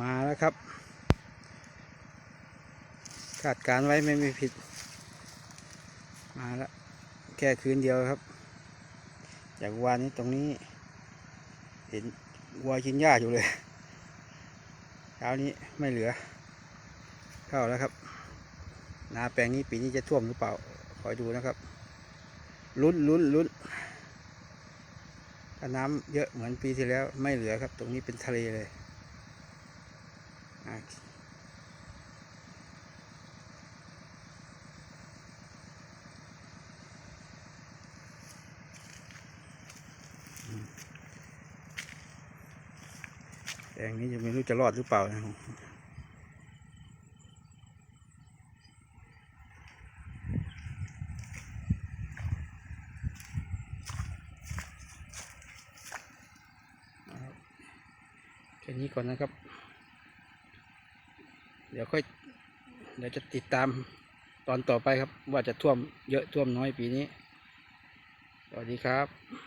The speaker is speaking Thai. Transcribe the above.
มาแล้วครับ คาดการไว้ไม่มีผิด มาแล้วแค่คืนเดียวครับ จากวานนี้ตรงนี้ เห็นวัวกินหญ้าอยู่เลยเช้านี้ไม่เหลือ เข้าแล้วครับ นาแปลงนี้ปีนี้จะท่วมหรือเปล่า คอยดูนะครับ ลุ้นลุ้นลุ้นถ้าน้ำเยอะเหมือนปีที่แล้วไม่เหลือครับ ตรงนี้เป็นทะเลเลย อะอืมแปลงนี้จะไม่รู้จะรอดหรือเปล่านะครับแค่นี้ก่อนนะครับ เดี๋ยวค่อย เดี๋ยวจะติดตามตอนต่อไปครับ ว่าจะท่วมเยอะท่วมน้อยปีนี้ สวัสดีครับ